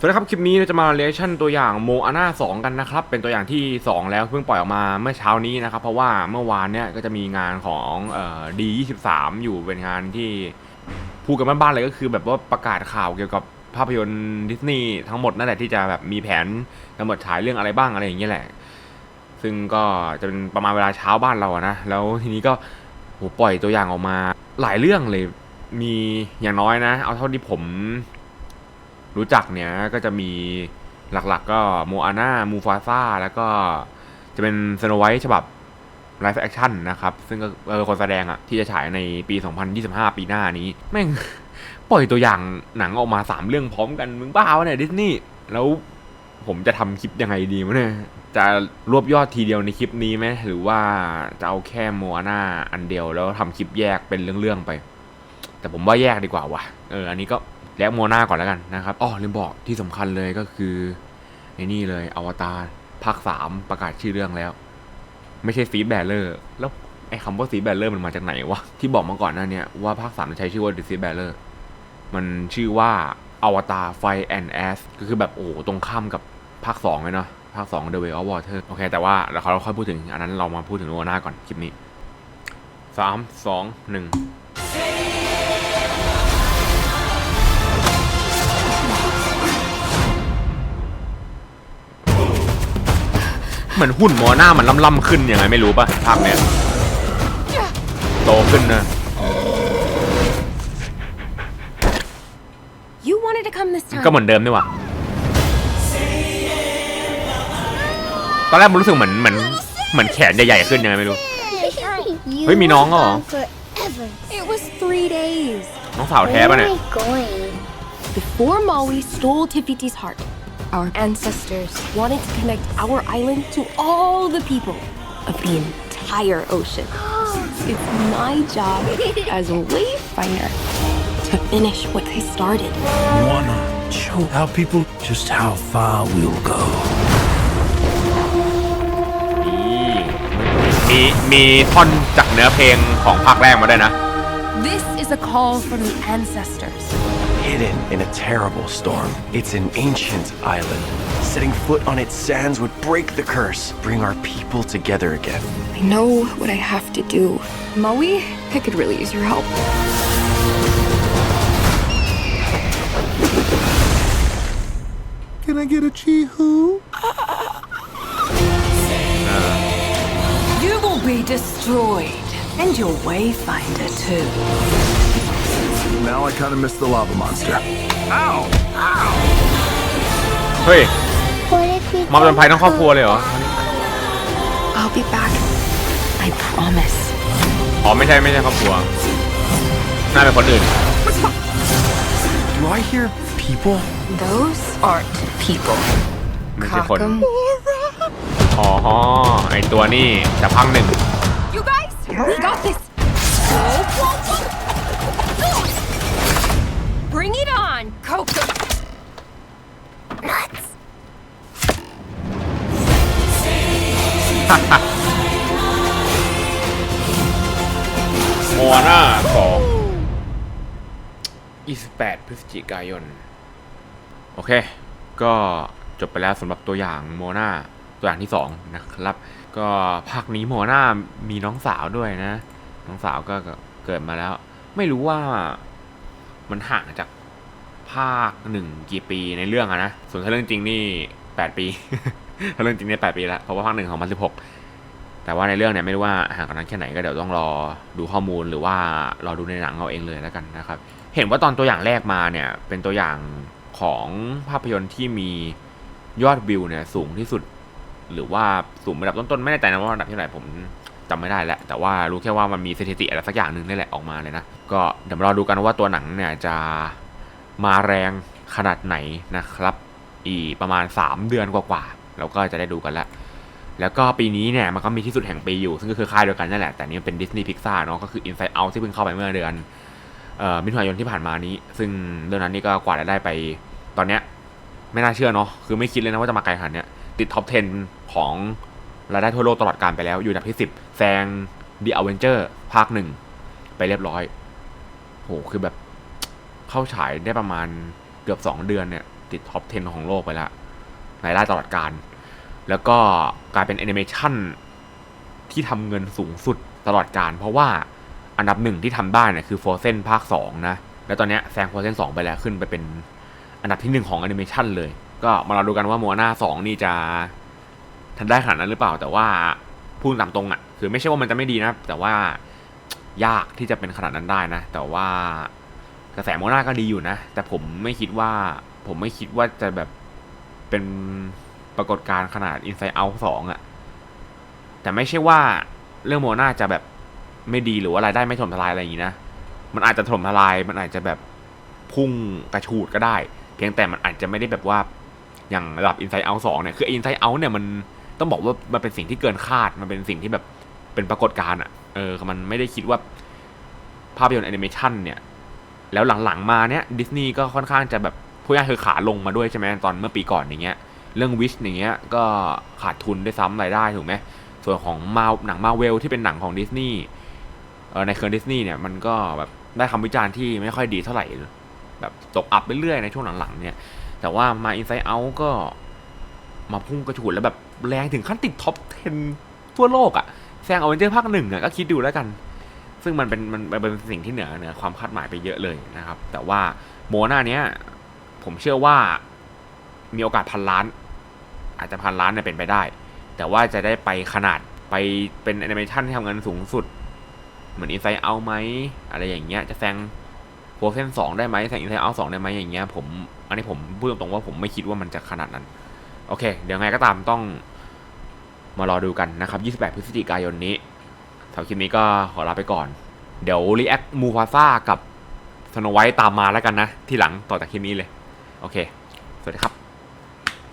สวัสดีครับ คลิปนี้เราจะมาเรียชั่นตัวอย่างโมอาน่า2กันนะครับ เป็นตัวอย่างที่ 2 แล้วเพิ่งปล่อยออกมาเมื่อเช้านี้นะครับ เพราะว่าเมื่อวานเนี่ยก็จะมีงานของเอ่อ D23 อยู่เป็นงานที่พูดกันบ้านๆเลยก็คือแบบว่าประกาศข่าวเกี่ยวกับภาพยนตร์ดิสนีย์ทั้งหมดนั่นแหละที่จะแบบมีแผนกำหนดฉายเรื่องอะไรบ้างอะไรอย่างเงี้ยแหละ ซึ่งก็จะเป็นประมาณเวลาเช้าบ้านเราอะนะ แล้วทีนี้ก็โหปล่อยตัวอย่างออกมาหลายเรื่องเลยมีอย่างน้อยนะ เอาเท่าที่ผม รู้จักเนี่ยก็จะมีหลักๆก็โมอาน่ามูฟาซ่าแล้วก็จะเป็นสโนไวท์ฉบับไลฟ์แอคชั่นนะครับ ซึ่งก็เออคนแสดงอะที่จะฉายในปี 2025 ปีหน้านี้ แม่ง ปล่อยตัวอย่างหนังออกมา 3 เรื่องพร้อมกัน มึงบ้าวะเนี่ยดิสนีย์แล้วผมจะทำคลิปยังไงดีวะเนี่ยจะรวบยอดทีเดียวในคลิปนี้ไหมหรือว่าจะเอาแค่โมอาน่าอันเดียวแล้วทำคลิปแยกเป็นเรื่องๆไป แต่ผมว่าแยกดีกว่าว่ะเอออันนี้ก็ แล้วโมนาก่อนแล้วกันนะครับอ๋อลืมบอกที่สำคัญเลยก็คือในนี่เลยอวตารภาคสามประกาศชื่อเรื่องแล้ว ไม่ใช่ซีแบลเลอร์แล้วไอ้คำว่าซีแบลเลอร์มันมาจากไหนวะ ที่บอกมาก่อนหน้านี้ว่าภาคสามจะใช้ชื่อว่าดิซีแบลเลอร์มันชื่อว่าอวตารไฟแอนแอสก็คือแบบโอ้ตรงข้ามกับภาคสองเลยเนาะภาคสองเดอะเวลออ Way of เทอร์โอเค แต่ว่าเราเขาค่อยพูดถึง อันนั้นเรามาพูดถึงโมนาก่อนคลิปนี้สามสองหนึ่ง เหมือนหุ่นโมหน้ามันล่ำๆขึ้นยังไงไม่รู้ป่ะภาคเนี้ยโตขึ้นนะ You wanted to come this time. ก็เหมือนเดิมนี่หว่าตอนแรกมันรู้สึกเหมือนเหมือนเหมือนแขนใหญ่ๆขึ้นยังไงไม่รู้ You Ôi, mì nón were à? gone forever. It was three days น้องสาวแท้ Where ป่ะ am เนี่ย I going? before Maui stole Tifiti's heart. Our ancestors wanted to connect our island to all the people of the entire ocean. It's my job as a wayfinder to finish what they started. wanna show our people just how far we'll go. มีมีท่อนจากเนื้อเพลงของภาคแรกมาด้วยนะ This is a call from the ancestors. Hidden in a terrible storm, it's an ancient island. Setting foot on its sands would break the curse, bring our people together again. I know what I have to do. Maui, I could really use your help. Can I get a chee hoo? You will be destroyed, and your wayfinder too. Now I kind of miss the lava monster. เฮ้ย What if we มาเป็นภัยทั้งครอบครัวเลยเหรอ I'll be back. I promise. อ๋อไม่ใช่ไม่ใช่ครอบครัว น่าเป็นคนอื่น Do I hear people? Those aren't people. ไม่ใช่คน Cockum. อ๋อ ไอตัวนี่จะพังหนึ่ง You guys, we got this. Bring on, Coco. Nuts. โมนาสอง28 พฤศจิกายน โอเค ก็จบไปแล้วสำหรับตัวอย่างโมนาตัวอย่างที่ 2 นะครับ ก็ภาคนี้โมนามีน้องสาวด้วยนะ น้องสาวก็เกิดมาแล้ว ไม่รู้ว่ามันห่างจาก ภาคหนึ่งกี่ปีในเรื่องอะนะ ส่วนถ้าเรื่องจริงนี่ 8 ปี ถ้าเรื่องจริงนี่ 8 ปีแล้ว เพราะว่าภาคหนึ่งของมัน16แต่ว่าในเรื่องเนี่ยไม่รู้ว่าห่างกันนั้นแค่ไหนก็เดี๋ยวต้องรอดูข้อมูลหรือว่ารอดูในหนังเอาเองเลยแล้วกันนะครับ เห็นว่าตอนตัวอย่างแรกมาเนี่ยเป็นตัวอย่างของภาพยนตร์ที่มียอดวิวเนี่ยสูงที่สุด หรือว่าสูงระดับต้นๆไม่แน่ใจนะว่าระดับที่ไหนผมจำไม่ได้แล้วแต่ว่ารู้แค่ว่ามันมีสถิติอะไรสักอย่างหนึ่งนี่แหละออกมาเลยนะ ก็เดี๋ยวรอดูกันว่าตัวหนังเนี่ยจะ มาแรงขนาดไหนนะครับ อีประมาณ 3 เดือนกว่าๆแล้วก็จะได้ดูกันล้วแล้วก็ปีนี้เนี่ยมันก็มีที่สุดแห่งปีอยู่ ซึ่งก็คือค่ายเดียวกันนั่นแหละ แต่นี่เป็นดิสนีย์พิกซาเนาะก็คือ Inside Out ที่เพิ่งเข้าไปเมื่อเดือนออมิถุนายนที่ผ่านมานี้ ซึ่งเรื่องนั้นนี่ก็กวาดรายได้ไปตอนเนี้ยไม่น่าเชื่อเนาะคือไม่คิดเลยนะว่าจะมาไกลขนาดเนี้ยติดท็อป 10 ของรายได้ทั่วโลกตลอดการไปแล้วอยู่อันดับที่ 10แซง The Avenger ภาคหนึ่งไปเรียบร้อยโหคือแบบ เข้าฉายได้ประมาณเกือบ 2 เดือนเนี่ย ติดท็อป 10 ของโลกไปแล้วรายได้ตลอดการ แล้วก็กลายเป็นแอนิเมชันที่ทำเงินสูงสุดตลอดการ เพราะว่าอันดับหนึ่งที่ทำได้เนี่ยคือ Frozen ภาค 2 นะ แล้วตอนเนี้ยแซง Frozen 2 ไปแล้วขึ้นไปเป็นอันดับที่หนึ่งของแอนิเมชันเลย ก็มาเราดูกันว่าโมนา2นี่จะทันได้ขนาดนั้นหรือเปล่า แต่ว่าพูดตามตรงอะ่ะ คือไม่ใช่ว่ามันจะไม่ดีนะ แต่ว่ายากที่จะเป็นขนาดนั้นได้นะ แต่ว่า กระแสโมนาก็ดีอยู่นะ แต่ผมไม่คิดว่า ผมไม่คิดว่าจะแบบเป็นปรากฏการณ์ขนาด Inside Out 2อะ่ะแต่ไม่ใช่ว่าเรื่องโมนาจะแบบไม่ดีหรือว่ารายได้ไม่ถล่มทลายอะไรอย่างนี้นะ มันอาจจะถล่มทลาย มันอาจจะแบบพุ่งกระฉูดก็ได้ เพียงแต่มันอาจจะไม่ได้แบบว่าอย่างระดับ Inside Out 2เนี่ย คือ Inside Out เนี่ยมันต้องบอกว่ามันเป็นสิ่งที่เกินคาด มันเป็นสิ่งที่แบบเป็นปรากฏการณ์อะเออ มันไม่ได้คิดว่าภาพยนตร์แอนิเมชันเนี่ย แล้วหลังๆมาเนี่ยดิสนีย์ก็ค่อนข้างจะแบบพูดง่ายคือขาลงมาด้วยใช่ไหมตอนเมื่อปีก่อนอย่างเงี้ยเรื่องวิชอย่างเงี้ยก็ขาดทุนด้วยซ้ำรายได้ถูกไหมส่วนของมาหนังมาเวลที่เป็นหนังของดิสนีย์ในเครือดิสนีย์เนี่ยมันก็แบบได้คำวิจารณ์ที่ไม่ค่อยดีเท่าไหร่แบบตกอับไปเรื่อยในช่วงหลังๆเนี่ย แต่ว่ามา Inside Out ก็มาพุ่งกระฉูดแล้วแบบแรงถึงขั้นติดท็อป 10 ทั่วโลกอะ่ะแซงเอาเวนเจอร์ภาคหนึ่งอะก็คิดดูแล้วกัน ซึ่งมันเป็นมันเป็นสิ่งที่เหนือเหนือความคาดหมายไปเยอะเลยนะครับ แต่ว่าโมนาเนี้ยผมเชื่อว่ามีโอกาสพันล้าน อาจจะพันล้านเนี่ยเป็นไปได้ แต่ว่าจะได้ไปขนาดไปเป็นแอนิเมชันที่ทำเงินสูงสุด เหมือนอินไซ e ์เอาไหมอะไรอย่างเงี้ยจะแซงโ o เซนสองได้ไหมแซงอินไซ e ์เอาสองได้ไหมอย่างเงี้ยผมอันนี้ผมพูดตรงๆว่าผมไม่คิดว่ามันจะขนาดนั้น โอเค เดี๋ยวไงก็ตามต้องมารอดูกันนะครับ 28 พฤศจิกายนนี้ำหรับคลิปนี้ก็ขอลาไปก่อน เดี๋ยวรีแอคมูฟาซ่ากับสโนไวท์ตามมาแล้วกันนะ ที่หลังต่อจากคลิปนี้เลย โอเค สวัสดีครับ